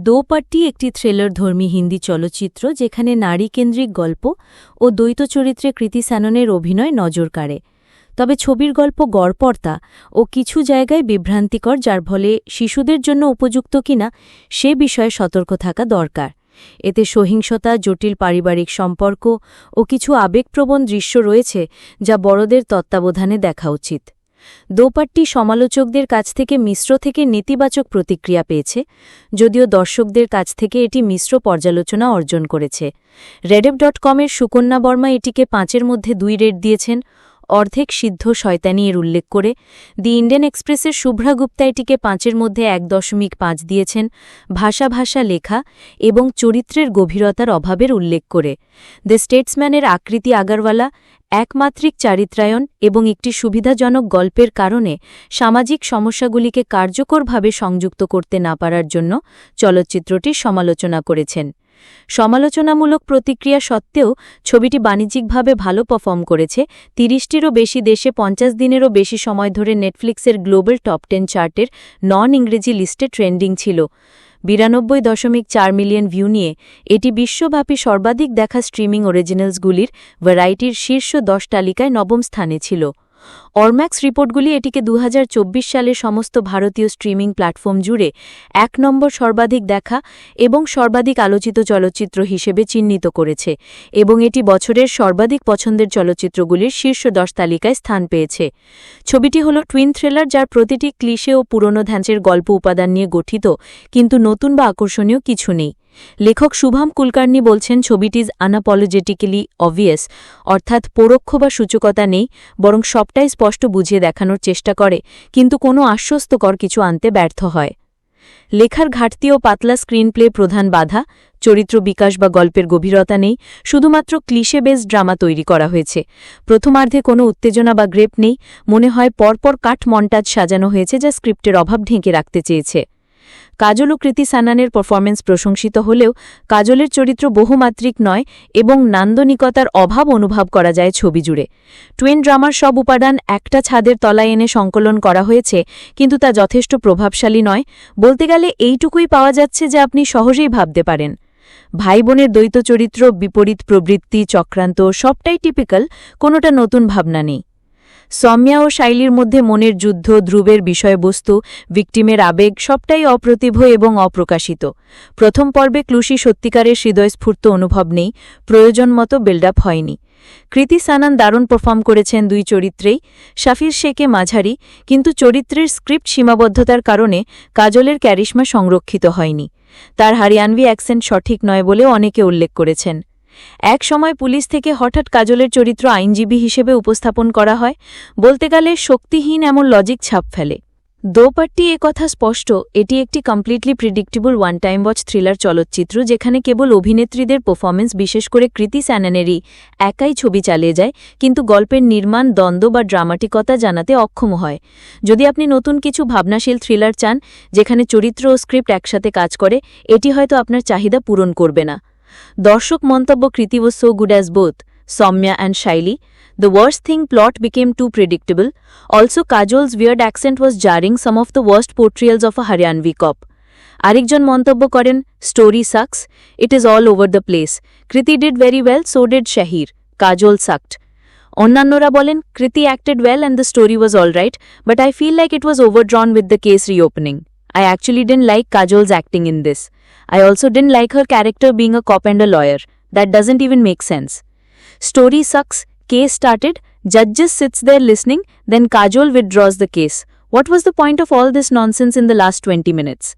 দোপাট্টি একটি থ্রিলারধর্মী হিন্দি চলচ্চিত্র যেখানে নারীকেন্দ্রিক গল্প ও দ্বৈত চরিত্রে কৃতি স্যাননের অভিনয় নজর কাড়ে। তবে ছবির গল্প গড়পর্তা ও কিছু জায়গায় বিভ্রান্তিকর, যার ফলে শিশুদের জন্য উপযুক্ত কিনা সে বিষয়ে সতর্ক থাকা দরকার। এতে সহিংসতা, জটিল পারিবারিক সম্পর্ক ও কিছু আবেগপ্রবণ দৃশ্য রয়েছে যা বড়দের তত্ত্বাবধানে দেখা উচিত। দোপাট্টি সমালোচকদের কাছ থেকে মিশ্র থেকে নেতিবাচক প্রতিক্রিয়া পেয়েছে, যদিও দর্শকদের কাছ থেকে এটি মিশ্র পর্যালোচনা অর্জন করেছে। রেডেব ডট কমের সুকন্যা বর্মা এটিকে পাঁচের মধ্যে দুই রেট দিয়েছেন। অর্ধেক সিদ্ধ শয়তানি এর উল্লেখ করে দি ইন্ডিয়ান এক্সপ্রেসের শুভ্রা গুপ্তা এটিকে পাঁচের মধ্যে এক দশমিক পাঁচ দিয়েছেন ভাষা ভাষা লেখা এবং চরিত্রের গভীরতার অভাবের উল্লেখ করে। দ্য স্টেটসম্যানের আকৃতি আগারওয়ালা, একমাত্রিক চারিত্রায়ন এবং একটি সুবিধাজনক গল্পের কারণে সামাজিক সমস্যাগুলিকে কার্যকরভাবে সংযুক্ত করতে না পারার জন্য চলচ্চিত্রটির সমালোচনা করেছেন। সমালোচনামূলক প্রতিক্রিয়া সত্ত্বেও ছবিটি বাণিজ্যিকভাবে ভালো পারফর্ম করেছে। তিরিশটিরও বেশি দেশে পঞ্চাশ দিনেরও বেশি সময় ধরে নেটফ্লিক্সের গ্লোবাল টপ টেন চার্টের নন ইংরেজি লিস্টে ট্রেন্ডিং ছিল। বিরানব্বই দশমিক চার মিলিয়ন ভিউ নিয়ে এটি বিশ্বব্যাপী সর্বাধিক দেখা স্ট্রিমিং অরিজিনালসগুলির ভ্যারাইটির শীর্ষ দশ তালিকায় নবম স্থানে ছিল। অরম্যাক্স রিপোর্টগুলি এটিকে দু সালে সমস্ত ভারতীয় স্ট্রিমিং প্ল্যাটফর্ম জুড়ে এক নম্বর সর্বাধিক দেখা এবং সর্বাধিক আলোচিত চলচ্চিত্র হিসেবে চিহ্নিত করেছে এবং এটি বছরের সর্বাধিক পছন্দের চলচ্চিত্রগুলির শীর্ষ দশ তালিকায় স্থান পেয়েছে। ছবিটি হল টুইন থ্রিলার যার প্রতিটি ক্লিশে ও পুরনো ধ্যাঁচের গল্প উপাদান নিয়ে গঠিত, কিন্তু নতুন বা আকর্ষণীয় কিছু নেই। লেখক শুভম কুলকার্নি বলছেন ছবিটিজ আনাপলজেটিক্যালি অবভিয়াস অর্থাৎ পরোক্ষ বা সূচকতা নেই, বরং সবটাই স্পষ্ট বুঝিয়ে দেখানোর চেষ্টা করে, কিন্তু কোনো আশ্বস্তকর কিছু আনতে ব্যর্থ হয়। লেখার ঘাটতি ও পাতলা স্ক্রিনপ্লে প্রধান বাধা, চরিত্র বিকাশ বা গল্পের গভীরতা নেই, শুধুমাত্র ক্লিশে বেস ড্রামা তৈরি করা হয়েছে। প্রথমার্ধে কোনো উত্তেজনা বা গ্রেপ নেই, মনে হয় পরপর কাঠ মন্টাজ সাজানো হয়েছে যা স্ক্রিপ্টের অভাব ঢেঁকে রাখতে চেয়েছে। কাজল ও কৃতি সানানের পারফরমেন্স প্রশংসিত হলেও কাজলের চরিত্র বহুমাত্রিক নয় এবং নান্দনিকতার অভাব অনুভব করা যায় ছবি জুড়ে। টুয়েন ড্রামার সব উপাদান একটা ছাদের তলায় এনে সংকলন করা হয়েছে, কিন্তু তা যথেষ্ট প্রভাবশালী নয়। বলতে গেলে এইটুকুই পাওয়া যাচ্ছে যে আপনি সহজেই ভাবতে পারেন। ভাই বোনের দ্বৈত চরিত্র, বিপরীত প্রবৃত্তি, চক্রান্ত, সবটাই টিপিক্যাল কোনোটা নতুন ভাবনা নেই। সৌম্যা ও শাইলির মধ্যে মনের যুদ্ধ, ধ্রুবের বিষয়বস্তু ভিকটিমের আবেগ সবটাই অপ্রতিভ এবং অপ্রকাশিত। প্রথম পর্বে ক্লুশি সত্যিকারের হৃদয়স্ফূর্ত অনুভব নেই, প্রয়োজন মতো বিল্ড আপ হয়নি। কৃতি সানান দারুণ পারফর্ম করেছেন দুই চরিত্রেই, শাফির শেখে মাঝারি, কিন্তু চরিত্রের স্ক্রিপ্ট সীমাবদ্ধতার কারণে কাজলের ক্যারিশমা সংরক্ষিত হয়নি। তার হারিয়ানভি অ্যাকসেন্ট সঠিক নয় বলেও অনেকে উল্লেখ করেছেন। এক সময় পুলিশ থেকে হঠাৎ কাজলের চরিত্র আইনজীবী হিসেবে উপস্থাপন করা হয়, বলতে গেলে শক্তিহীন এমন লজিক ছাপ ফেলে। দোপাট্টি কথা স্পষ্ট, এটি একটি completely predictable one time watch thriller চলচ্চিত্র যেখানে কেবল অভিনেত্রীদের পারফরমেন্স বিশেষ করে কৃতি স্যানানেরই একাই ছবি চালিয়ে যায়, কিন্তু গল্পের নির্মাণ, দ্বন্দ্ব বা ড্রামাটিকতা জানাতে অক্ষম হয়। যদি আপনি নতুন কিছু ভাবনাশীল থ্রিলার চান, যেখানে চরিত্র ও স্ক্রিপ্ট একসাথে কাজ করে, এটি হয়তো আপনার চাহিদা পূরণ করবে না। দর্শক মন্তব্য Kriti was so good as both Soumya and Shaili. The worst thing plot became too predictable. Also, Kajol's weird accent was jarring some of the worst portrayals of a Haryanvi cop. আরেকজন মন্তব্য করেন story sucks it is all over the place Kriti did very well so did Shaheer Kajol sucked অন্যান্যরা বলেন Kriti acted well and the story was all right but I feel like it was overdrawn with the case reopening I actually didn't like Kajol's acting in this. I also didn't like her character being a cop and a lawyer. That doesn't even make sense. Story sucks, case started, judge just sits there listening, then Kajol withdraws the case. What was the point of all this nonsense in the last 20 minutes?